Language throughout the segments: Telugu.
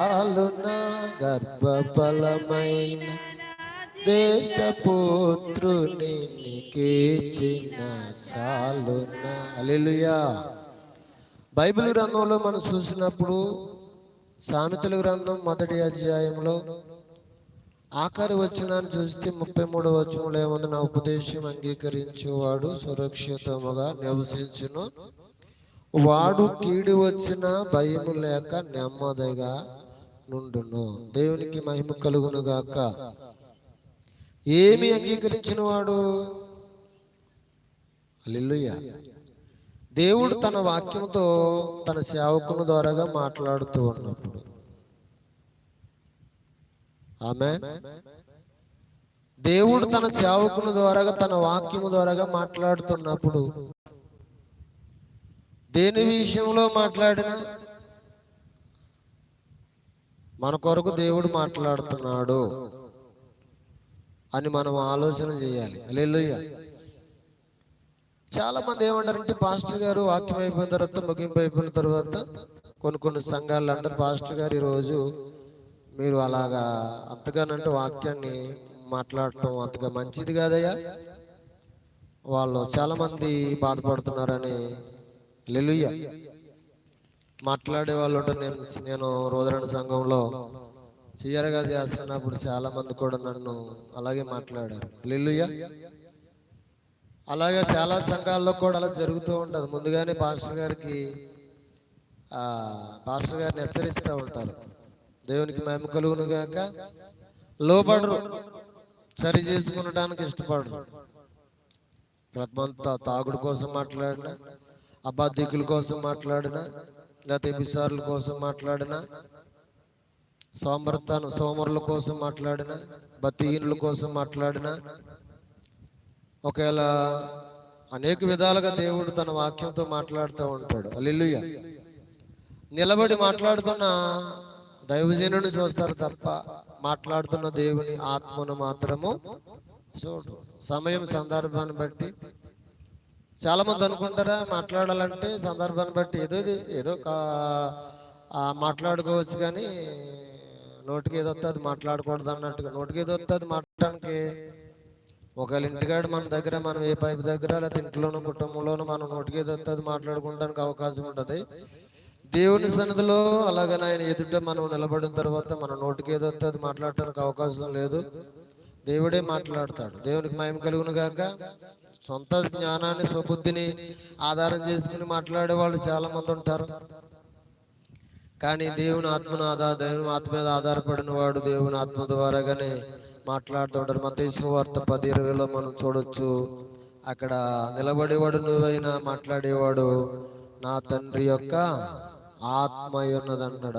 ఆలున గర్భఫలమైన దేశపుత్రుని నికేచిన సాలున. అలెలుయా బైబిల్ గ్రంథంలో మనం చూసినప్పుడు సామెతల గ్రంథం మొదటి అధ్యాయంలో ఆఖరి వచనాన్ని చూస్తే ముప్పై మూడు వచనంలో ఏముంది? నా ఉపదేశం అంగీకరించేవాడు సురక్షితముగా నివసించును. వాడు కీడు వచ్చిన భయము లేక నెమ్మదిగా నుండును. దేవునికి మహిమ కలుగును గాక. ఏమి అంగీకరించిన వాడు దేవుడు తన వాక్యంతో తన సేవకుల ద్వారాగా మాట్లాడుతూ ఉన్నప్పుడు. ఆమె దేవుడు తన సేవకుల ద్వారాగా తన వాక్యము ద్వారాగా మాట్లాడుతున్నప్పుడు. దేని విషయంలో మాట్లాడినా? మన కొరకు దేవుడు మాట్లాడుతున్నాడు అని మనం ఆలోచన చేయాలి. లేలుయ్య చాలా మంది ఏమంటారంటే పాస్టర్ గారు వాక్యం అయిపోయిన తర్వాత ముగింపు అయిపోయిన తర్వాత కొన్ని కొన్ని సంఘాలు అంటారు పాస్టర్ గారు ఈరోజు మీరు అలాగా అంతగానంటే వాక్యాన్ని మాట్లాడటం అంతగా మంచిది కాదయ్యా. వాళ్ళు చాలా మంది బాధపడుతున్నారని. లెలుయ్య మాట్లాడే వాళ్ళు ఉంటారు నేను నేను రోదరణ సంఘంలో చీయరగా చేస్తున్నప్పుడు చాలా మంది కూడా నన్ను అలాగే మాట్లాడారు. లెలుయ్య అలాగే చాలా సంఘాల్లో కూడా అలా జరుగుతూ ఉంటుంది. ముందుగానే పాస్టర్ గారికి పాస్టర్ గారిని హెచ్చరిస్తూ ఉంటారు. దేవునికి మేము కలుగును గాక. లోపడరు సరి చేసుకునడానికి ఇష్టపడరు. ప్రతిమంతా తాగుడు కోసం మాట్లాడినా అబాధికుల కోసం మాట్లాడినా లేకపోతే విసారుల కోసం మాట్లాడినా సోమర్తను సోమరుల కోసం మాట్లాడినా బతిహీనుల కోసం మాట్లాడినా ఒకవేళ అనేక విధాలుగా దేవుడు తన వాక్యంతో మాట్లాడుతూ ఉంటాడు. అల్లుయ్య నిలబడి మాట్లాడుతున్న దైవజనుని చూస్తారు తప్ప మాట్లాడుతున్న దేవుని ఆత్మను మాత్రము చూడు సమయం సందర్భాన్ని బట్టి చాలా మంది అనుకుంటారా మాట్లాడాలంటే సందర్భాన్ని బట్టి ఏదో ఏదో మాట్లాడుకోవచ్చు కానీ నోటికి ఏదో వస్తుంది అది మాట్లాడకూడదు అన్నట్టుగా. నోటికి ఏదో వస్తుంది అది మాట్లాడడానికి ఒకవేళ ఇంటికాడ మన దగ్గర మనం ఏ పైపు దగ్గర లేకపోతే ఇంట్లోనూ కుటుంబంలోనూ మనం నోటికి ఏదో వస్తుంది మాట్లాడుకోవడానికి అవకాశం ఉంటుంది. దేవుని సన్నిధిలో అలాగే ఆయన ఎదుట మనం నిలబడిన తర్వాత మన నోటికి ఏదో వస్తుంది మాట్లాడటానికి అవకాశం లేదు. దేవుడే మాట్లాడతాడు. దేవునికి మయం కలుగును గాక. సొంత జ్ఞానాన్ని స్వబుద్ధిని ఆధారం చేసుకుని మాట్లాడే వాళ్ళు చాలా మంది ఉంటారు. కానీ దేవుని ఆత్మను ఆధార దేవుని ఆత్మ మీద ఆధారపడిన వాడు దేవుని ఆత్మ ద్వారాగానే మాట్లాడుతుంటారు. మత వార్త పది ఇరవైలో మనం చూడొచ్చు. అక్కడ నిలబడేవాడు నువ్వైనా మాట్లాడేవాడు నా తండ్రి యొక్క ఆత్మ ఉన్నది అన్నాడు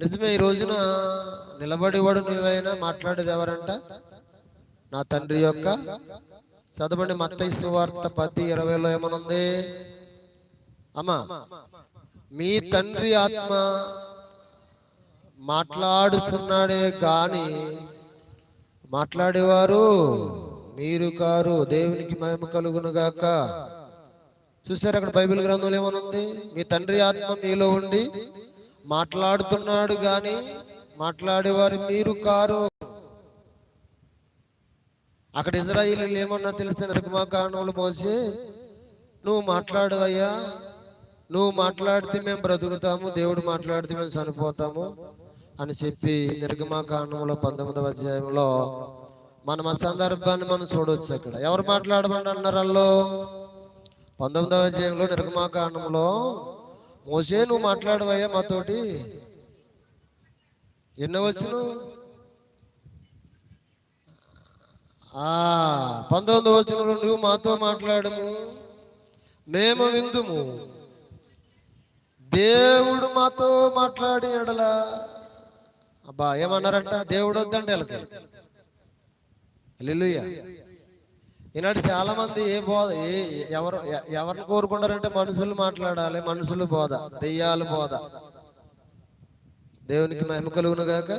నిజమే ఈ రోజున నిలబడేవాడు నువ్వైనా మాట్లాడేది ఎవరంట? నా తండ్రి యొక్క చదవండి మత్తయి సువార్త పది ఇరవైలో ఏమనుంది? అమ్మా మీ తండ్రి ఆత్మ మాట్లాడుచున్నాడే గాని మాట్లాడేవారు మీరు కారు దేవునికి మహిమ కలుగును గాక. చూసారు అక్కడ బైబిల్ గ్రంథంలో ఏమనుంది? మీ తండ్రి ఆత్మ మీలో ఉండి మాట్లాడుతున్నాడు గాని మాట్లాడేవారు మీరు కారు. అక్కడ ఇజ్రాయిల్ ఏమన్నా తెలిసిన రుగ్మాకాండములు మోసి నువ్వు మాట్లాడవయ్యా. నువ్వు మాట్లాడితే మేము బ్రతుకుతాము దేవుడు మాట్లాడితే మేము చనిపోతాము అని చెప్పి నిర్గమాకాండంలో పంతొమ్మిదవ అధ్యాయంలో మనం ఆ సందర్భాన్ని మనం చూడవచ్చు అక్కడ ఎవరు మాట్లాడమని అన్నారు వాళ్ళు? పంతొమ్మిదవ అధ్యాయంలో నిర్గమాకాండంలో మోసే నువ్వు మాట్లాడవయ్యా మాతోటి. ఎన్నో వచ్చును ఆ పంతొమ్మిది వచనంలో నువ్వు మాతో మాట్లాడము మేము విందుము. దేవుడు మాతో మాట్లాడి ఎడలా. అబ్బా ఏమన్నారంట? దేవుడు వద్దండి వీళ్ళకి. హల్లెలూయా. ఈనాడు చాలా మంది ఏ బోధ ఏ ఎవరు ఎవరిని కోరుకుంటారంటే మనుషులు మాట్లాడాలి మనుషులు బోధ దెయ్యాలు బోధ. దేవునికి మహిమ కలుగును గాక.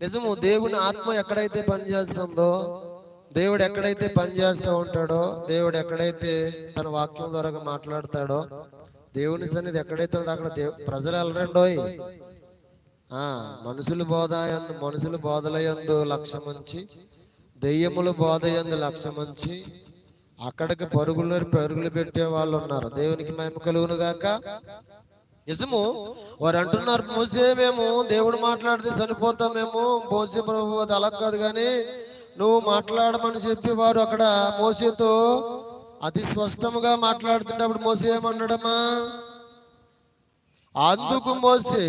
నిజము దేవుని ఆత్మ ఎక్కడైతే పనిచేస్తుందో దేవుడు ఎక్కడైతే పనిచేస్తూ ఉంటాడో దేవుడు ఎక్కడైతే తన వాక్యం ద్వారా మాట్లాడతాడో దేవుని సన్నిధి ఎక్కడైతే ఉందో అక్కడ దేవు ప్రజలు వెళ్ళరండోయ్ ఆ మనుషులు బోధ యందు మనుషులు బోధలయందు లక్ష్యముంచి దెయ్యములు బోధ యందు లక్ష్యముంచి అక్కడికి పరుగులు పరుగులు పెట్టే వాళ్ళు ఉన్నారు. దేవునికి మేము కలుగును గాక. నిజము వారు అంటున్నారు మోసే మేము దేవుడు మాట్లాడితే చనిపోతాం మేము మోసే ప్రభు అది అలా కాదు కానీ నువ్వు మాట్లాడమని చెప్పి వారు అక్కడ మోసేతో అతి స్పష్టముగా మాట్లాడుతున్నప్పుడు మోసే ఏమన్నాడమ్మా? అందుకు మోసే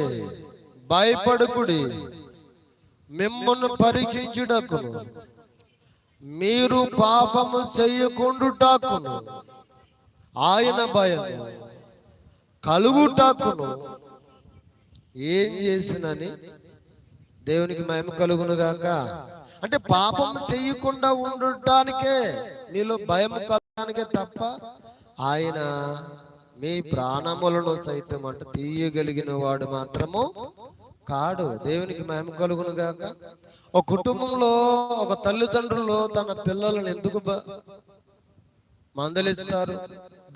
భయపడుకుడి మిమ్మల్ని పరీక్షించుటకును మీరు పాపము చెయ్యకుండుటకును ఆయన భయం కలుగుటాకును. ఏం చేసినని? దేవునికి మహిమ కలుగునుగాక. అంటే పాపం చెయ్యకుండా ఉండటానికే మీలో భయం కలగడానికే తప్ప ఆయన మీ ప్రాణములను సైతం అంటే తీయగలిగిన వాడు మాత్రము కాడు. దేవునికి మహిమ కలుగును గాక. ఒక కుటుంబంలో ఒక తల్లిదండ్రులు తన పిల్లలను ఎందుకు మందలిస్తారు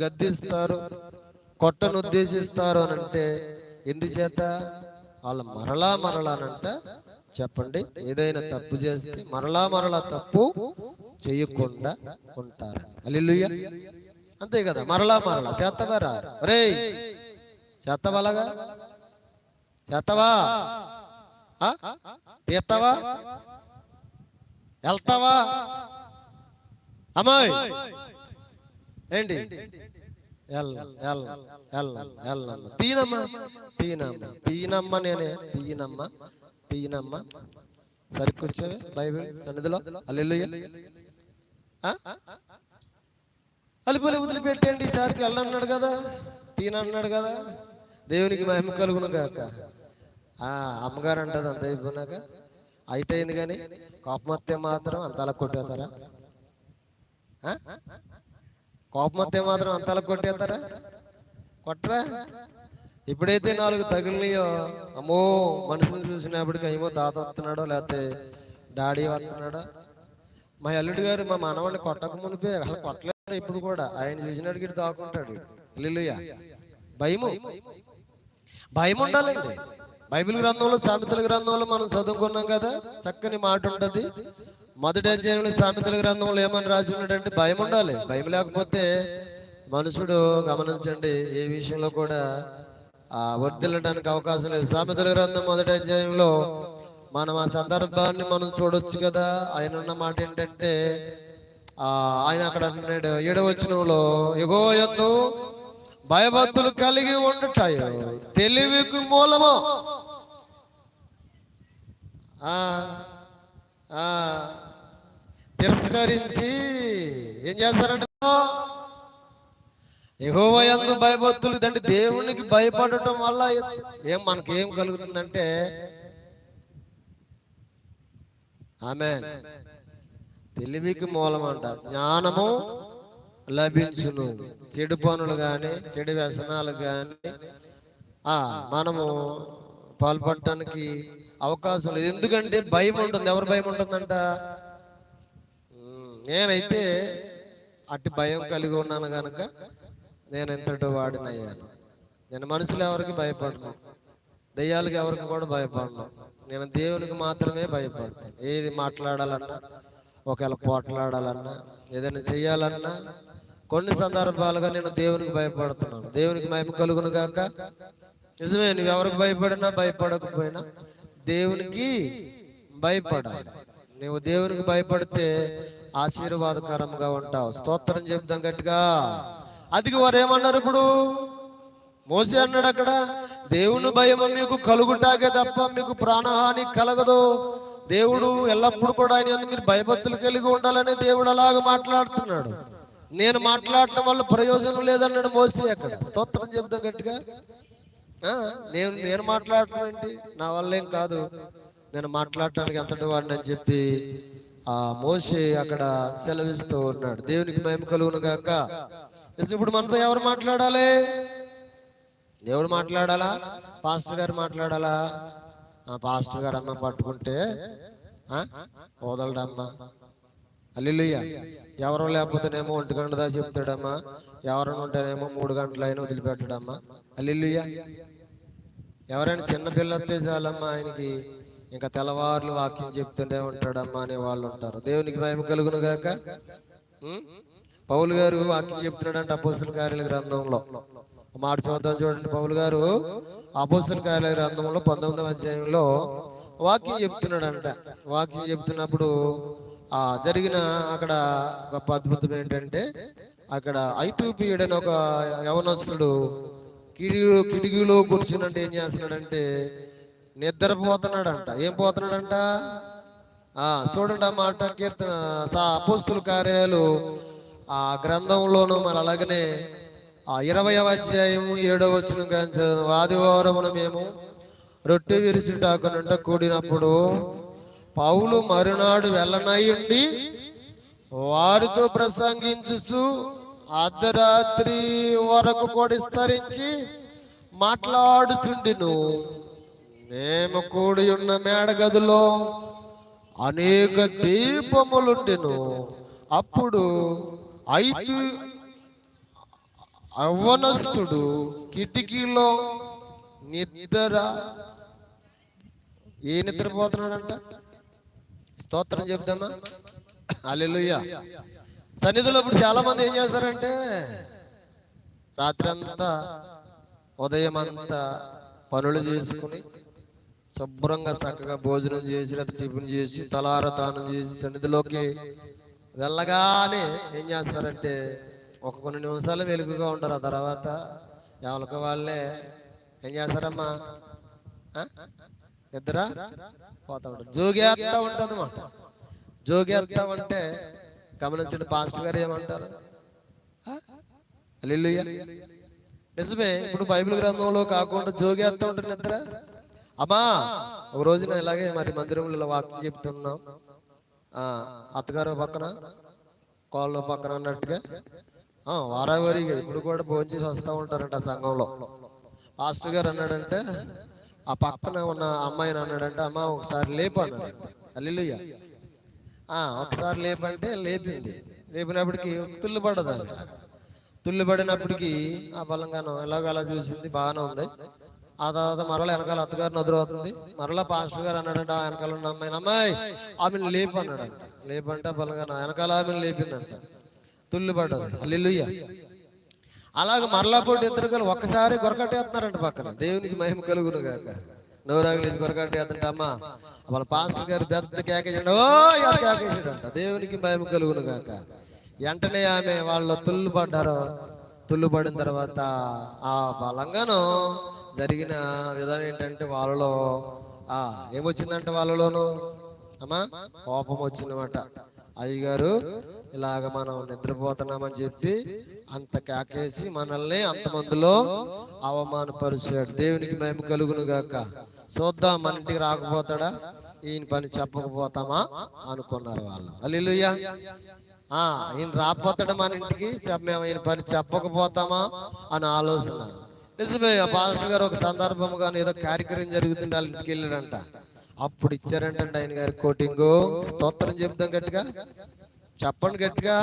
గద్దిస్తారు కొట్టను ఉద్దేశిస్తారు అని అంటే ఎందుచేత? వాళ్ళు మరలా మరలానంట చెప్పండి. ఏదైనా తప్పు చేస్తే మరలా మరలా తప్పు చేయకుండా ఉంటారు. అల్లుయ్య అంతే కదా మరలా మరలా. చేత్తవారా రే చేత్తవలగా చేత్తవా ఆ? తీస్తావా వెళ్తావా? అమ్మాయి. ఏంటి? తీనమ్మా తీనమ్మా తీనమ్మ తీనమ్మ నేనే తీనమ్మ. తీనమ్మ సరికొచ్చావే? బైబిల్ సన్నిధిలో? అల్లెలుయ్య అలిపలి వదిలిపెట్టండి ఈసారికి వెళ్ళన్నాడు కదా. తీనన్నాడు కదా. దేవునికి మహిమ కలుగును కాక ఆ అమ్మగారు అంటది అంత అయిపోయినాక. అయితే అయింది కానీ కోపం మాత్రం అంత అలా కొట్టేస్తారా? ఆ? మాత్రం అంత అలా కొట్టేస్తారా? కొట్టరా? ఎప్పుడైతే నాలుగు తగిలినాయో? అమ్మో మనుషులు చూసినప్పటికీ ఏమో తాత వస్తున్నాడో లేకపోతే డాడీ వస్తున్నాడో? మా అల్లుడు గారు మా మనవాడిని కొట్టక మునిపే అసలు కొట్టలేదు ఇప్పుడు కూడా. ఆయన చూసినట్టుకి ఇటు దాక్కుంటాడు లిలుయ భయము. భయం ఉండాలండి. బైబిల్ గ్రంథంలో సామెతల గ్రంథంలో మనం చదువుకున్నాం కదా చక్కని మాట ఉంటుంది. మొదటి అధ్యాయంలో సామెతల గ్రంథంలో ఏమని రాసి ఉన్నాడంటే భయం ఉండాలి. భయం లేకపోతే మనుషుడు గమనించండి ఏ విషయంలో కూడా వర్దిల్లడానికి అవకాశం లేదు. సామెతల గ్రంథం మొదటి అధ్యాయంలో మనం ఆ సందర్భాన్ని మనం చూడొచ్చు కదా. ఆయన ఉన్న మాట ఏంటంటే ఆ ఆయన అక్కడ అంటున్నాడు ఏడవచనంలో ఎగో ఎందు భయభక్తులు కలిగి ఉండటాయో తెలివికి మూలము. ఆ ఆ తిరస్కరించి ఏం చేస్తారంట ఎగోవ భయభక్తులు అంటే దేవునికి భయపడటం వల్ల ఏం మనకి ఏం కలుగుతుందంటే ఆమె తెలివికి మూలం అంట జ్ఞానము లభించును. చెడు పనులు కానీ చెడు వ్యసనాలు కానీ ఆ మనము పాల్పడటానికి అవకాశం లేదు. ఎందుకంటే భయం ఉంటుంది. ఎవరు భయం ఉంటుందంట? నేనైతే అట్టి భయం కలిగి ఉన్నాను కనుక నేను ఎంతటి వాడినయ్యాను? నేను మనుషులు ఎవరికి భయపడను. దయ్యాలకు ఎవరికి కూడా భయపడను. నేను దేవునికి మాత్రమే భయపడతాను. ఏది మాట్లాడాలన్నా ఒకవేళ పోట్లాడాలన్నా ఏదైనా చెయ్యాలన్నా కొన్ని సందర్భాలుగా నేను దేవునికి భయపడుతున్నాను. దేవునికి మహిమ కలుగును గాక. నిజమే నువ్వు ఎవరికి భయపడినా భయపడకపోయినా దేవునికి భయపడాలి. నువ్వు దేవునికి భయపడితే ఆశీర్వాదకరంగా ఉంటావు. స్తోత్రం చెప్తాం గట్టిగా. అది వారు ఏమన్నారు ఇప్పుడు? మోసే అన్నాడు అక్కడ దేవుని భయం మీకు కలుగుటాకే తప్ప మీకు ప్రాణహాని కలగదు. దేవుడు ఎల్లప్పుడు కూడా ఆయన మీరు భయభక్తులు కలిగి ఉండాలని దేవుడు అలాగ మాట్లాడుతున్నాడు. నేను మాట్లాడటం వల్ల ప్రయోజనం లేదన్నాడు మోసే అక్కడ. స్తోత్రం చెబుతాం గట్టిగా. నేను నేను మాట్లాడటం ఏంటి? నా వల్ల ఏం కాదు. నేను మాట్లాడటానికి ఎంతటి వాడిని అని చెప్పి ఆ మోసే అక్కడ సెలవిస్తూ ఉన్నాడు. దేవునికి మహిమ కలుగును గాక. ఇప్పుడు మనతో ఎవరు మాట్లాడాలి? దేవుడు మాట్లాడాలా? పాస్టర్ గారు మాట్లాడాలా? ఆ పాస్టర్ గారు అన్నం పట్టుకుంటే వదలడమ్మా. అల్లిలుయ్య ఎవరు లేకపోతేనేమో ఒంటి గంట దా చెప్తాడమ్మా. ఎవరైనా ఉంటేనేమో మూడు గంటలైనా వదిలిపెట్టడమ్మా. అల్లిలుయ్య ఎవరైనా చిన్న పిల్ల వస్తే చాలమ్మా ఆయనకి. ఇంకా తెల్లవారులు వాక్యం చెప్తుంటే ఉంటాడమ్మా అనే వాళ్ళు ఉంటారు. దేవునికి భయం కలుగును గాక. పౌలు గారు వాక్యం చెప్తున్నాడంటే అపోస్తుల కార్యాల గ్రంథంలో. మాట చూద్దాం చూడండి. పౌలు గారు అపోసుల కార్యాల గ్రంథంలో పంతొమ్మిదవ అధ్యాయంలో వాక్యం చెప్తున్నాడంట. వాక్యం చెప్తున్నప్పుడు ఆ జరిగిన అక్కడ గొప్ప అద్భుతం ఏంటంటే అక్కడ ఐతూపియుడని ఒక యవనస్తుడు కిడిగిలో కిటికీలో కూర్చున్నట్టు ఏం చేస్తున్నాడంటే నిద్రపోతున్నాడంట. ఏం పోతున్నాడంట? ఆ చూడండి ఆ మాట కీర్తన సా అపోస్తుల కార్యాలు ఆ గ్రంథంలోను మన అలాగనే ఆ ఇరవై అధ్యాయం ఏడవ వచ్చిన కానీ ఆదివారమున మేము రొట్టె విరిసిటాకునంట కూడినప్పుడు పౌలు మరునాడు వెళ్ళనయ్యుండి వారితో ప్రసంగించు అర్ధరాత్రి వరకు కూడా విస్తరించి మాట్లాడుచుండిను. మేము కూడి ఉన్న మేడగదిలో అనేక దీపములుండెను. అప్పుడు ఐదు అవనస్తుడు కిటికీలో నిద్ర ఏ నిద్రపోతున్నాడంట? స్తోత్రం చెప్దామా? అల్లెలుయ్య సన్నిధిలో ఇప్పుడు చాలా మంది ఏం చేస్తారంటే రాత్రి అంతా ఉదయం అంతా పనులు చేసుకుని శుభ్రంగా చక్కగా భోజనం చేసి లేదా టిఫిన్ చేసి తలార దానం చేసి సన్నిధిలోకి వెళ్ళగానే ఏం చేస్తారంటే ఒక కొన్ని నిమిషాలు వెలుగుగా ఉంటారు. ఆ తర్వాత ఎవరికి వాళ్ళే ఏం చేస్తారమ్మా? నిద్ర పోతా ఉంటారు. జోగేస్తా ఉంటుంది అన్నమాట జోగేస్తా ఉంటే గమనించండి పాస్టర్ గారు ఏమంటారు? నిజమే ఇప్పుడు బైబిల్ గ్రంథంలో కాకుండా జోగేస్తా ఉంటుంది నిద్ర? అమ్మా ఒక రోజున ఇలాగే మరి మందిరంలో వాక్యం చెప్తున్నాం. అత్తగారు పక్కన కోళ్ళ పక్కన అన్నట్టుగా. ఆ, వారావారీగా ఇప్పుడు కూడా భోజనం చేసి వస్తూ ఉంటారంట ఆ సంఘంలో. పాస్టర్ గారు అన్నాడంటే ఆ పక్కన ఉన్న అమ్మాయిని అన్నాడంటే అమ్మ ఒకసారి లేపు అన్నాడు. అల్లిలుయ్య ఆ ఒకసారి లేపంటే లేపింది. లేపినప్పటికి తుల్లు పడదు ఆమె. తుల్లు పడినప్పటికీ ఆ బలంగానం ఎలాగో అలా చూసింది బాగానే ఉంది. ఆ తర్వాత మరలా వెనకాల అత్తగారు నదురవుతుంది మరలా పాస్టర్ గారు అన్నాడంట ఆ వెనకాల ఉన్న అమ్మాయిని అమ్మాయి. ఆమెను లేపు అన్నాడంట. లేపంటే బలంగా వెనకాల ఆమెను లేపిందంట. తుల్లు పడ్డది. అల్లిలుయ్య అలాగ మరలా పోటీ ఇద్దరు కలిసి ఒక్కసారి గొరకట్టేస్తున్నారంట పక్కన. దేవునికి మహిమ కలుగును గాక. నోరాగిలేసి గొరకట్టేస్తుంటే అమ్మా వాళ్ళ పాస్టర్ గారు పెద్ద కేకేసాడు ఓ కేకేసాడంట దేవునికి మహిమ కలుగును గాక. వెంటనే ఆమె వాళ్ళు తుల్లు పడ్డారు. తుల్లు పడిన తర్వాత ఆ బలంగాను జరిగిన విధం ఏంటంటే వాళ్ళలో ఆ ఏమొచ్చిందంటే వాళ్ళలోను? అమ్మా కోపం వచ్చిందన్నమాట అయ్యగారు ఇలాగ మనం నిద్రపోతున్నామని చెప్పి అంత కాకేసి మనల్ని అంతమందిలో అవమానపరిచాడు. దేవునికి మేము కలుగును గాక. చూద్దాం మన ఇంటికి రాకపోతాడా? ఈయన పని చెప్పకపోతామా? అనుకున్నారు వాళ్ళు. అల్లుయ్యా ఆ ఈయన రాకపోతాడా మన ఇంటికి? మేము ఈయన పని చెప్పకపోతామా? అని ఆలోచన. నిజమే ఆ పాస్టర్ గారు ఒక సందర్భంగా ఏదో కార్యక్రమం జరుగుతుంది వాళ్ళ ఇంటికి వెళ్ళాడంట. అప్పుడు ఇచ్చారంటండి ఆయన గారి కోటింగ్. స్తోత్రం చెప్తాం గట్టిగా. చెప్పండి గట్టిగా.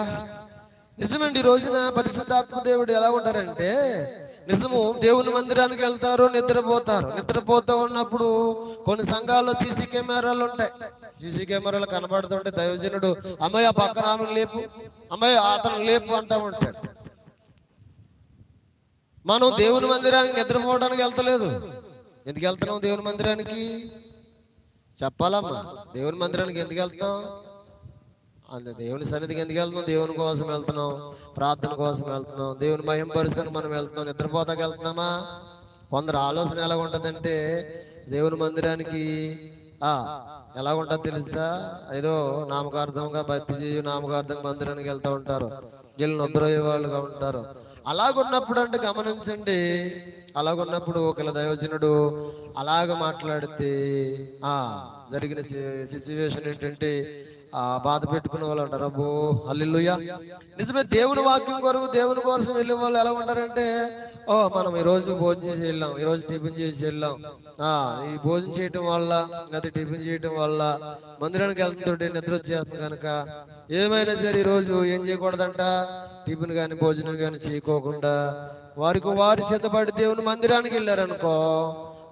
నిజమండి ఈ రోజున పరిశుద్ధాత్మ దేవుడు ఎలా ఉంటారంటే నిజము దేవుని మందిరానికి వెళ్తారు నిద్రపోతారు. నిద్రపోతూ ఉన్నప్పుడు కొన్ని సంఘాల్లో సీసీ కెమెరాలు ఉంటాయి. సీసీ కెమెరాలు కనబడుతుంటే దైవజనుడు అమ్మాయి ఆ పక్కన ఆమెను లేపు. అమ్మాయి అతను లేపు అంటా ఉంటాడు. మనం దేవుని మందిరానికి నిద్రపోవడానికి వెళ్తలేదు. ఎందుకు వెళ్తున్నాం దేవుని మందిరానికి? చెప్పాలమ్మా. దేవుని మందిరానికి ఎందుకు వెళ్తున్నాం అంతే దేవుని సన్నిధికి ఎందుకు వెళ్తున్నాం దేవుని కోసం వెళ్తున్నాం ప్రార్థన కోసం వెళ్తున్నాం దేవుని మహిమ పరిస్థితికి మనం వెళ్తున్నాం. నిద్రపోతాకి వెళ్తున్నామా? కొందరు ఆలోచన ఎలా ఉంటుందంటే దేవుని మందిరానికి ఆ ఎలా ఉంటుంది తెలుసా? ఏదో నామకార్థంగా భక్తి చేయు నామకార్థంగా మందిరానికి వెళ్తూ ఉంటారు. వీళ్ళు నిద్రపోయే వాళ్ళుగా ఉంటారు. అలాగున్నప్పుడు అంటే గమనించండి. అలాగున్నప్పుడు ఒకళ్ళ దైవజనుడు అలాగ మాట్లాడితే ఆ జరిగిన సిచ్యువేషన్ ఏంటంటే ఆ బాధ పెట్టుకునే వాళ్ళు అంటారు అబ్బో అల్లుయ్య నిజమే దేవుని వాక్యం కొరకు దేవుని కోసం వెళ్ళే వాళ్ళు ఎలా ఉంటారంటే ఓ మనం ఈ రోజు భోజనం చేసి వెళ్ళాం. ఈ రోజు టిఫిన్ చేసి వెళ్ళాం. ఆ ఈ భోజనం చేయటం వల్ల లేకపోతే టిఫిన్ చేయటం వల్ల మందిరానికి వెళ్తుంటే నిద్ర వచ్చేస్తుంది కనుక. ఏమైనా సరే ఈ రోజు ఏం చేయకూడదంట? టిఫిన్ కాని భోజనం కానీ చేయకోకుండా వారికి వారి సిద్ధపడి దేవుని మందిరానికి వెళ్ళారనుకో.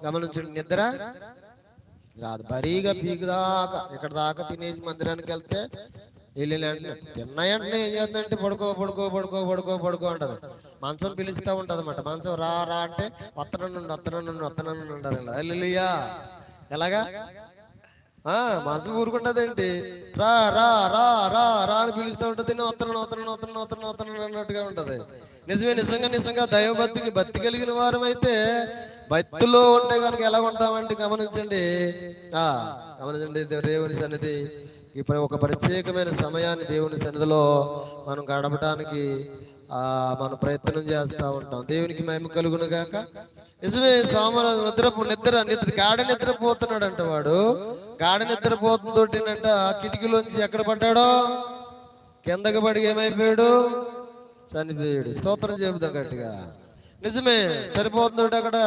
గమనించండి నిద్ర రాదు. బరీగా పీకు దాకా ఇక్కడ దాకా తినేసి మందిరానికి వెళ్తే వెళ్ళిన తిన్నాయంటే ఏం చేద్దంటే పడుకో పడుకో పడుకో పడుకో పడుకో అంటది. మంచం పిలుస్తూ ఉంటుంది అనమాట మంచం రా రా అంటే వత్తనండి వత్తనండి వత్తనండి అంటారు అల్లెలియా ఎలాగా? ఆ మంచం ఊరుకుంటదేంటి? రా రా రా రా రా అని పిలుస్తూ ఉంటుంది వత్తనం వత్తనం వత్తనం వత్తనం వత్తనం అన్నట్టుగా ఉంటది. నిజమే నిజంగా నిజంగా దైవభక్తికి భక్తి కలిగిన వారం అయితే భక్తిలో ఉంటే కనుక ఎలా ఉంటామండి గమనించండి. ఆ గమనించండి దేవుని సన్నిధి. ఇప్పుడు ఒక ప్రత్యేకమైన సమయాన్ని దేవుని సన్నిధిలో మనం గడపడానికి ఆ మనం ప్రయత్నం చేస్తూ ఉంటాం. దేవునికి మేము కలుగును గాక. నిజమే సోమరాజు నిద్ర నిద్ర నిద్ర గాఢ నిద్రపోతున్నాడు అంట వాడు. గాఢ నిద్రపోతుందోటినంట కిటికీలోంచి ఎక్కడ పడ్డాడో? కిందకి పడి ఏమైపోయాడు? చనిపోయాడు. స్తోత్రం చెబుతాం గట్టిగా. నిజమే సరిపోతుంది అక్కడ.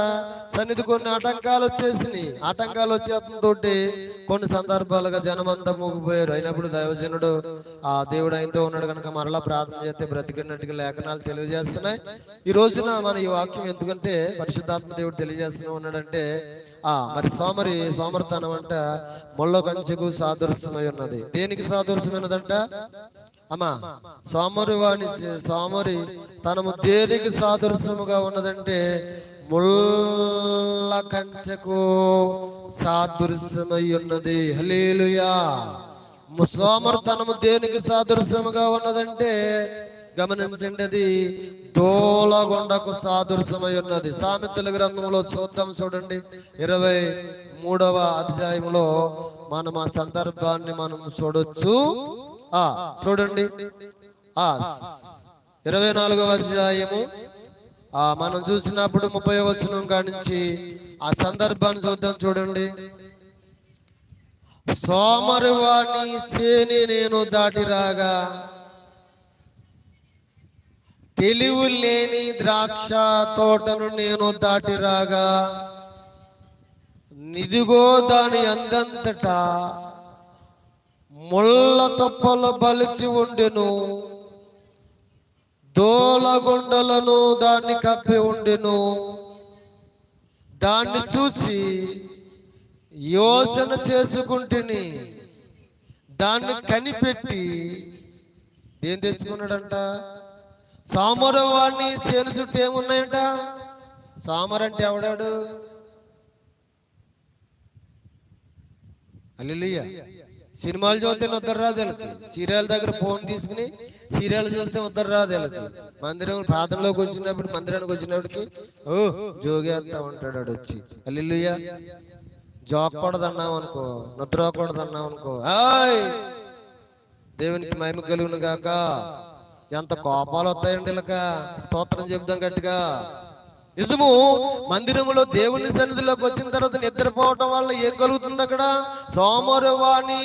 సన్నిధి కొన్ని ఆటంకాలు వచ్చేసినాయి. ఆటంకాలు తోటి కొన్ని సందర్భాలుగా జనమంతా మూగిపోయారు. అయినప్పుడు దైవజనుడు ఆ దేవుడు ఆయనతో ఉన్నాడు కనుక మరలా ప్రార్థన చేస్తే బ్రతికినట్టుగా లేఖనాలు తెలియజేస్తున్నాయి. ఈ రోజున మన ఈ వాక్యం ఎందుకంటే పరిశుద్ధాత్మ దేవుడు తెలియజేస్తూనే ఉన్నాడంటే ఆ మరి సోమరి సోమరితనం అంట ముళ్ళ కంచెకు సాదృశ్యమై ఉన్నది. దేనికి సాదృశ్యమైనదంట? అమ్మా సోమరి వాణి సోమరి తనము దేనికి సాదృశ్యముగా ఉన్నదంటే ముళ్ళ కంచెకు సాదృశ్యమై ఉన్నది. హలీలుయా సోమర్తనము దేనికి సాదృశ్యముగా ఉన్నదంటే గమనించండి అది దోలగొండకు సాదృశ్యమై ఉన్నది. సామెతల గ్రంథంలో చూద్దాం చూడండి. ఇరవై మూడవ అధ్యాయంలో మనం ఆ సందర్భాన్ని మనం చూడొచ్చు. ఆ చూడండి. ఆ ఇరవై నాలుగవ అధ్యాయము. ఆ మనం చూసినప్పుడు ముప్పై వచనం కానించి ఆ సందర్భాన్ని చూద్దాం చూడండి. సోమరివాణి చేని నేను దాటి రాగా తెలివి లేని ద్రాక్ష తోటను నేను దాటి రాగా నిదిగో దాని అందంతటా ముళ్ళ తొప్పలు బలిచి ఉండెను. దోలగుండలను దాన్ని కప్పి ఉండెను. దాన్ని చూసి యోచన చేసుకుంటుని దాన్ని కనిపెట్టి దేని తెచ్చుకున్నాడంట? సామరవాణ్ణి చేను చుట్టూ ఏమున్నాయంట? సామర్ అంటే ఎవడాడు? అల్లియ్య సినిమాలు చూస్తే ఉద్దరు రాదు వీళ్ళకి. సీరియల్ దగ్గర ఫోన్ తీసుకుని సీరియల్ చూస్తే ఉద్దరు రాదు వీళ్ళకి. మందిరం ప్రార్థనలోకి వచ్చినప్పుడు మందిరానికి వచ్చినప్పటికి ఓ జోగేస్తా ఉంటాడు వాడు వచ్చి. అల్లియ్య జోక్కూడదన్నాం అనుకో అన్నావు అనుకో. ఆయ్ దేవునికి మహిమ కలుగును గాక. ఎంత కోపాలు వస్తాయండి ఇలాక స్తోత్రం చెప్దాం గట్టిగా. నిజము మందిరములో దేవుని సన్నిధిలోకి వచ్చిన తర్వాత నిద్రపోవటం వల్ల ఏం కలుగుతుంది అక్కడ? సోమరువాణి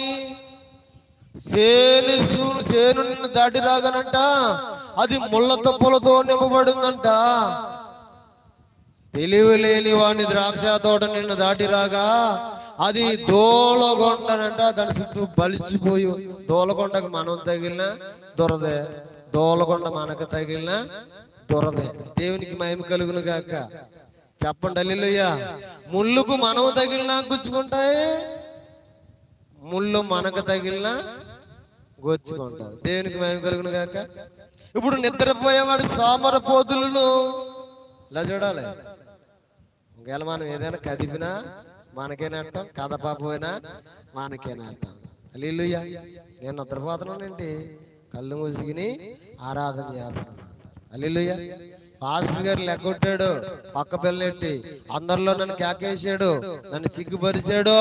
సేను సూ- సేను నిన్ను దాటి రాగనంట అది ముళ్ళ తప్పులతో నింపబడిందంట. తెలివి లేని వాడిని ద్రాక్ష తోట నిన్ను దాటి రాగా అది దోలగొండనంట. దాని చుట్టూ బలిచిపోయి దోలగొండకు మనం తగిలిన దొరదే దోలగొండ మనకు తగిలిన దొరదే. దేవునికి మహిమ కలుగును గాక. చెప్పండి అల్లియ్య ముళ్ళుకు మనము తగిలినా గుచ్చుకుంటాయి? ముళ్ళు మనకు తగిలినా గొచ్చుకుంటారు దేవునికి మహిమ కలుగును గాక. ఇప్పుడు నిద్రపోయేవాడు సోమర పోతులను ఇలా చూడాలి ఒకవేళ మనం ఏదైనా కదిపినా మనకేనట్టం నట్టం కథ పాపోయినా నేను నిద్రపోతున్నానండి. కళ్ళు మూసుకుని ఆరాధన చేస్తాను. అల్లుయ్య పాస్టర్ గారు లెక్కొట్టాడు పక్క పిల్లెట్టి అందరిలో నన్ను కేకేసాడు నన్ను సిగ్గుపరిచాడు.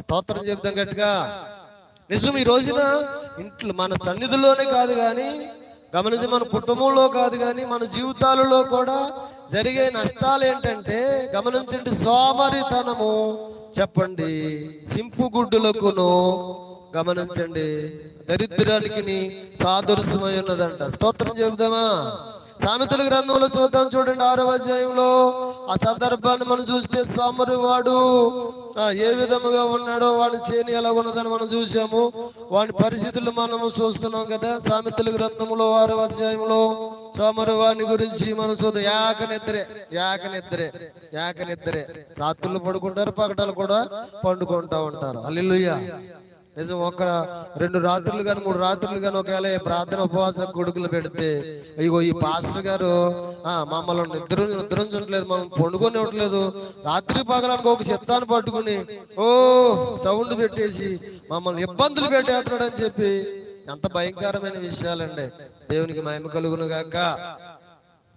స్తోత్రం చెప్తాం గట్టిగా. నిజం ఈ రోజున ఇంట్లో మన సన్నిధిలోనే కాదు కానీ గమనించి మన కుటుంబంలో కాదు కానీ మన జీవితాలలో కూడా జరిగే నష్టాలు ఏంటంటే గమనించండి సోమరితనము. చెప్పండి. సింపు గుడ్డులకును గమనించండి. దరిద్రానికి సాదృశ్యమై ఉన్నదంట. స్తోత్రం చెబుదామా? సామెతల గ్రంథంలో చూద్దాం చూడండి ఆరవ అధ్యాయంలో. ఆ సందర్భాన్ని మనం చూస్తే సోమరి వాడు ఏ విధముగా ఉన్నాడో వాడి చేని ఎలా ఉన్నదని మనం చూసాము వాడి పరిస్థితులు మనము చూస్తున్నాం కదా సామెతల గ్రంథంలో ఆరవ అధ్యాయంలో. సోమరు వాడిని గురించి మనం చూద్దాం. యాక నిద్రే యాకనిద్దరే యాక నిద్రే. రాత్రులు పడుకుంటారు పగటాలు కూడా పండుకుంటా ఉంటారు. అల్లిలుయ్య నిజం ఒక రెండు రాత్రులు కానీ మూడు రాత్రులు కానీ ఒకవేళ ప్రార్థన ఉపవాస కొడుకులు పెడితే ఇగో ఈ పాస్టర్ గారు ఆ మమ్మల్ని నిద్ర నిద్రించట్లేదు మనం పండుకొని ఇవ్వట్లేదు రాత్రి పగలానికి ఒక చెత్తాన్ని పట్టుకుని ఓ సౌండ్ పెట్టేసి మమ్మల్ని ఇబ్బందులు పెట్టేస్తున్నాడు అని చెప్పి ఎంత భయంకరమైన విషయాలండి. దేవునికి మహిమ కలుగును గాక.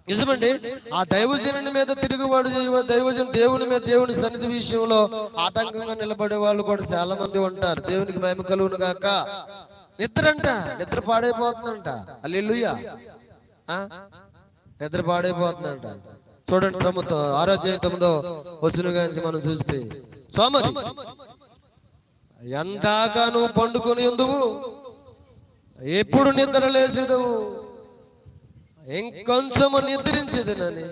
నిజమండి? ఆ దైవజనుని మీద తిరుగుబాటు చేయ దైవజను దేవుని మీద దేవుని సన్నిధి విషయంలో ఆటంకంగా నిలబడే వాళ్ళు కూడా చాలా మంది ఉంటారు. దేవునికి భయం కలుగును గాక. నిద్ర అంట నిద్ర పాడైపోతుందంట. అల్లెలుయ్య నిద్ర పాడైపోతుందంట. చూడండి తొమ్మిదో ఆరోగ్యం తొమ్మిదో వచ్చిన గురించి మనం చూస్తే. సోమరి ఎంతాక నువ్వు పండుకొని ఎందువు ఎప్పుడు నిద్ర లేచేదవు ఇంకొంచెము నిద్రించేదనని?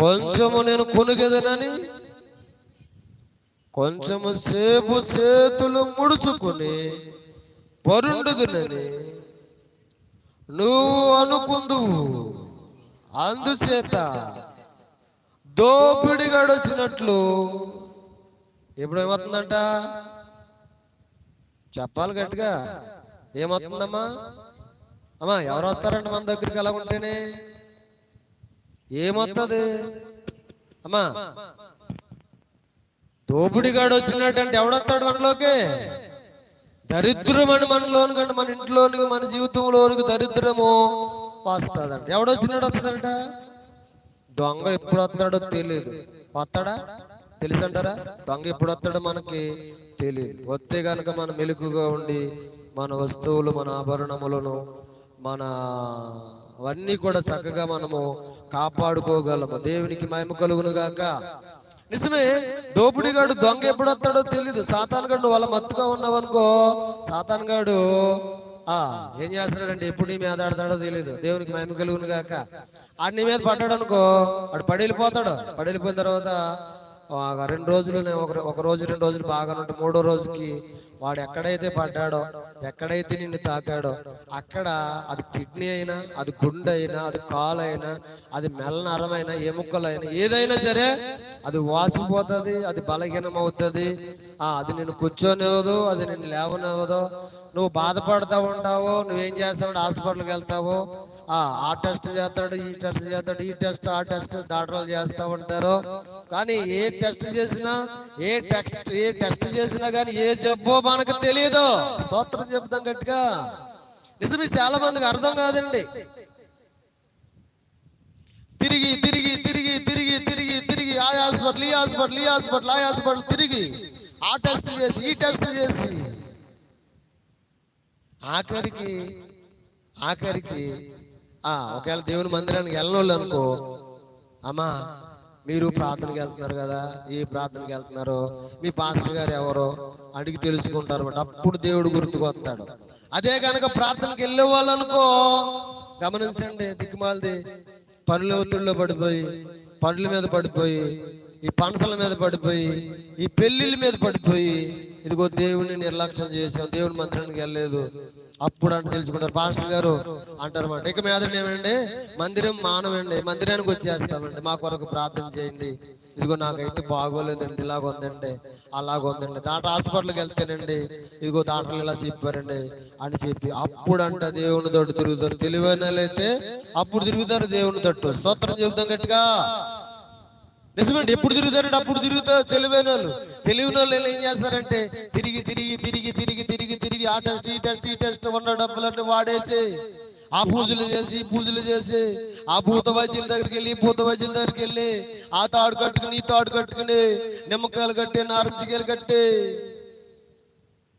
కొంచెము నేను కొనుగేదనని? కొంచెము సేపు చేతులు ముడుచుకుని పరుండుదునని? నువ్వు అనుకుందువు. అందుచేత దోపిడిగాడు వచ్చినట్లు ఇప్పుడు ఏమవుతుందంట చెప్పాలి గట్టిగా. ఏమవుతుందమ్మా? అమ్మా ఎవరు వస్తారండి మన దగ్గరికి? ఎలా ఉంటేనే ఏమొస్తుంది అమ్మా దోపిడిగాడు వచ్చినట్టు అంటే ఎవడొస్తాడు మనలోకి? దరిద్రమని మనలోని కంటే మన ఇంట్లోనికి మన జీవితంలోనికి దరిద్రము వస్తుందంట ఎవడొచ్చినాడు వస్తుందంట? దొంగ ఎప్పుడు వస్తాడో తెలియదు వస్తాడా? తెలుసు అంటారా దొంగ ఎప్పుడు వస్తాడో మనకి తెలియదు వస్తే గనక మనం మెలుకుగా ఉండి మన వస్తువులు మన ఆభరణములను మన అవన్నీ కూడా చక్కగా మనము కాపాడుకోగలము. దేవునికి మహిమ కలుగును గాక. నిజమే. దోపిడిగాడు దొంగ ఎప్పుడు వస్తాడో తెలీదు. సాతాన్ గడు వాళ్ళ మత్తుగా ఉన్నావనుకో సాతాన్ గాడు ఆ ఏం చేస్తాడంటే ఎప్పుడు నీ మీద ఆడతాడో తెలియదు దేవునికి మహిమ కలుగును గాక. ఆడు నీ మీద పడ్డాడు అనుకో వాడు పడేళ్ళిపోతాడు. పడేళ్ళిపోయిన తర్వాత రెండు రోజులు ఒక ఒక రోజు రెండు రోజులు బాగా ఉంటే మూడో రోజుకి వాడు ఎక్కడైతే పడ్డాడో ఎక్కడైతే నిన్ను తాకాడో అక్కడ అది కిడ్నీ అయినా అది గుండె అయినా అది కాలు అయినా అది మెల్లనరమైనా ఎముకలైనా ఏదైనా సరే అది వాసిపోతుంది అది బలహీనం అవుతుంది ఆ అది నిన్ను కూర్చోనివ్వదు అది నిన్ను లేవనివ్వదు. నువ్వు బాధపడతా ఉంటావు నువ్వేం చేస్తావు హాస్పిటల్కి వెళ్తావు ఆ ఆ టెస్ట్ చేస్తాడు ఈ టెస్ట్ చేస్తాడు ఈ టెస్ట్ ఆ టెస్ట్ డాక్టర్లు చేస్తా ఉంటారు. కానీ ఏ టెస్ట్ చేసినా ఏ టెస్ట్ ఏ టెస్ట్ చేసినా కానీ ఏ జబ్బో మనకు తెలియదు స్తోత్రం చెప్తాం గట్టిగా. నిజమే చాలా మందికి అర్థం కాదండి. తిరిగి తిరిగి తిరిగి తిరిగి తిరిగి తిరిగి ఆ హాస్పిటల్ ఈ హాస్పిటల్ ఈ హాస్పిటల్ ఆ హాస్పిటల్ తిరిగి ఆ టెస్ట్ చేసి ఈ టెస్ట్ చేసి. ఆఖరికి ఆఖరికి ఒకవేళ దేవుని మందిరానికి వెళ్ళనోళ్ళు అనుకో అమ్మా మీరు ప్రార్థనకి వెళ్తున్నారు కదా ఏ ప్రార్థనకి వెళ్తున్నారు మీ పాస్టర్ గారు ఎవరో అడిగి తెలుసుకుంటారు అప్పుడు దేవుడు గుర్తుకు వస్తాడు అదే కనుక ప్రార్థనకి వెళ్ళే వాళ్ళు అనుకో గమనించండి దిక్కుమాలది పనుల ఒత్తిడిలో పడిపోయి పనుల మీద పడిపోయి ఈ పనసల మీద పడిపోయి ఈ పెళ్ళిళ్ళ మీద పడిపోయి ఇదిగో దేవుడిని నిర్లక్ష్యం చేసాం దేవుని మందిరానికి వెళ్ళలేదు. అప్పుడు అంటే తెలుసుకుంటారు. పాస్టర్ గారు అంటారు ఇక మీద ఏమండి? మందిరం మానవండి. మందిరానికి వచ్చేస్తామండి. మా కొరకు ప్రార్థన చేయండి. ఇదిగో నాకైతే బాగోలేదండి. ఇలాగ ఉందండి. అలాగ ఉందండి. డాక్టర్ హాస్పిటల్కి వెళ్తేనండి. ఇదిగో డాక్టర్లు ఇలా చెప్పారండి అని చెప్పి అప్పుడు అంట దేవుని తోటి తిరుగుతారు. తెలివైన అయితే అప్పుడు తిరుగుతారు దేవుని తట్టు స్తోత్రం చెబుతాం గట్టిగా. నిజమండి ఎప్పుడు తిరుగుతారంటే అప్పుడు తిరుగుతా తెలివైన వాళ్ళు తెలివిన వాళ్ళు ఏం చేస్తారంటే తిరిగి తిరిగి తిరిగి తిరిగి తిరిగి తిరిగి ఆ టెస్ట్ ఈ టెస్ట్ ఈ టెస్ట్ ఉన్న డబ్బులన్నీ వాడేసి ఆ పూజలు చేసి పూజలు చేసి ఆ భూత వైద్యుల దగ్గరికి వెళ్ళి భూత వైద్యుల దగ్గరికి వెళ్ళి ఆ తాడు కట్టుకుని ఈ తాడు కట్టుకుని నిమ్మకాయలు కట్టి నారింజకాయలు కట్టి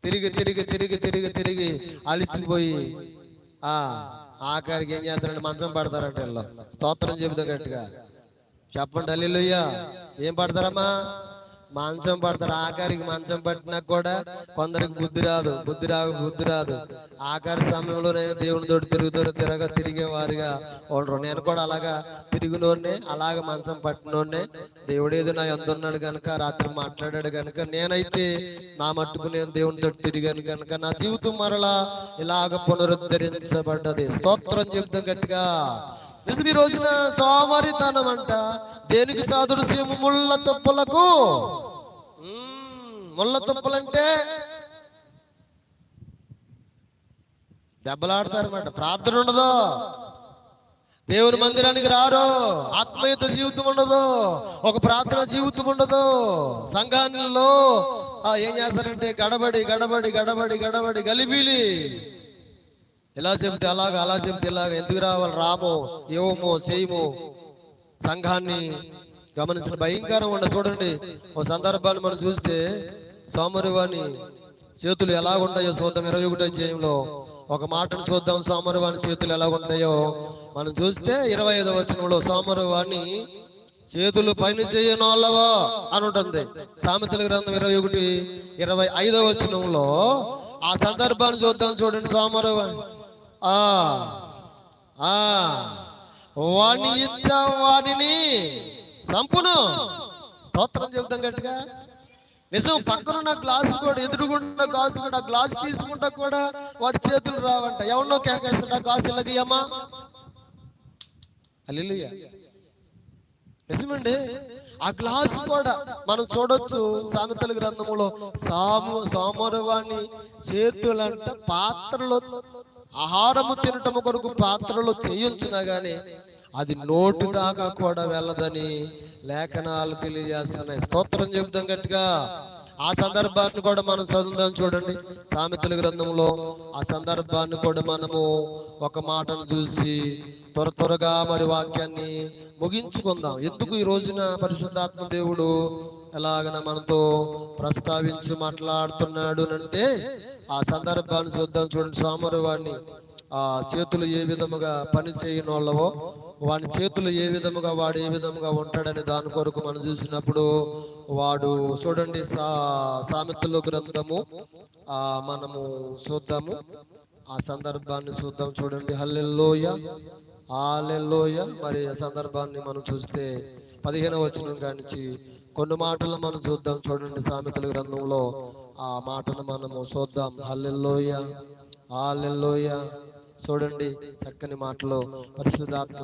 తిరిగి తిరిగి తిరిగి తిరిగి తిరిగి అలిచిపోయి ఆ ఆఖరికి ఏం చేస్తారంటే మంచం పడతారంటే వీళ్ళు. స్తోత్రం చెబుతా గట్టిగా. చెప్పండి అల్లుయ్య ఏం పడతారమ్మా? మంచం పడతారు ఆఖరికి మంచం పట్టినా కూడా కొందరికి బుద్ధి రాదు. బుద్ధి రాదు బుద్ధి రాదు. ఆఖరి సమయంలో నేను దేవుని తోటి తిరుగుతూ తిరగ తిరిగే వారిగా ఉండరు నేను కూడా అలాగా తిరిగినోడినే అలాగ మంచం పట్టినోడినే దేవుడు ఏదో నా ఎందున్నాడు కనుక రాత్రి మాట్లాడాడు కనుక నేనైతే నా మట్టుకు నేను దేవుని తోటి తిరిగాను గనుక నా జీవితం మరలా ఇలాగ పునరుద్ధరించబడ్డది. స్తోత్రం చెప్తాం గట్టిగా. నిజం ఈ రోజున సోమరితనం అంట. దేనికి సాదృశ్యము ముళ్ళ తుప్పలకు? ముళ్ళ తుప్పలంటే దెబ్బలాడతారన్నమాట. ప్రార్థన ఉండదు. దేవుని మందిరానికి రారు. ఆత్మీయత జీవితం ఉండదు. ఒక ప్రార్థన జీవితం ఉండదు. సంఘాలలో ఏం చేస్తారంటే గడబడి గడబడి గడబడి గడబడి గలిబిలి ఇలా చెప్తే అలాగ అలా చెప్తే ఇలాగ. ఎందుకు రావాలి? రామో ఏమో చేయమో. సంఘాన్ని గమనించిన భయంకరం ఉండ. చూడండి ఓ సందర్భాన్ని మనం చూస్తే సోమరివాణి చేతులు ఎలా ఉంటాయో చూద్దాం. ఇరవై ఒకటో జయంలో ఒక మాటను చూద్దాం. సోమరివాణి చేతులు ఎలా ఉంటాయో మనం చూస్తే ఇరవై ఐదో వచనంలో సోమరివాణి చేతులు పని చేయనోళ్ళవా అని ఉంటుంది. సామెతల గ్రంథం ఇరవై ఒకటి ఇరవై ఐదో వచనంలో ఆ సందర్భాన్ని చూద్దాం. చూడండి సోమరివాణి. ఆ. ఆ. వాణి ఇచ్చా వాణిని సంపును. స్తోత్రం చెబుతాం గట్టిగా. నిజం పక్కనున్న గ్లాస్ కూడా ఎదురుగుండా గ్లాస్ కూడా ఆ గ్లాస్ తీసుకుంటా కూడా వాడి చేతులు రావంట. ఎవరినో కేకేస్తున్నా గ్లాస్ ఇలా తీయమ్మా. అల్లెలుయ్య నిజమండి ఆ గ్లాస్ కూడా మనం చూడొచ్చు సామెతల గ్రంథములో సాము సోమరవాణి చేతులంట పాత్రలో ఆహారము తినటము కొరకు పాత్రలో చేయించినా గాని అది నోటి దాకా కూడా వెళ్ళదని లేఖనాలు తెలియజేస్తున్నాయి. స్తోత్రం చెబుతాం గట్టిగా. ఆ సందర్భాన్ని కూడా మనం చదువుదాం చూడండి. సామెతల గ్రంథంలో ఆ సందర్భాన్ని కూడా మనము ఒక మాటను చూసి త్వర త్వరగా మరి వాక్యాన్ని ముగించుకుందాం. ఎందుకు ఈ రోజున పరిశుద్ధాత్మ దేవుడు ఎలాగన మనతో ప్రస్తావించి మాట్లాడుతున్నాడు అంటే ఆ సందర్భాన్ని చూద్దాం చూడండి. సోమరు వాడిని ఆ చేతులు ఏ విధముగా పని చేయని వాళ్ళవో వాడి చేతులు ఏ విధముగా వాడు ఏ విధముగా ఉంటాడని దాని కొరకు మనం చూసినప్పుడు వాడు చూడండి సా సామెతలు గ్రంథము ఆ మనము చూద్దాము. ఆ సందర్భాన్ని చూద్దాం చూడండి. హల్లెల్లోయ ఆలెల్లోయ మరి ఆ సందర్భాన్ని మనం చూస్తే పదిహేను వచనం కానించి కొన్ని మాటలు మనం చూద్దాం చూడండి సామెతల గ్రంథంలో. ఆ మాటను మనము చూద్దాం. హల్లెల్లోయ ఆలెల్లోయ చూడండి చక్కని మాటలు. పరిశుద్ధాత్మ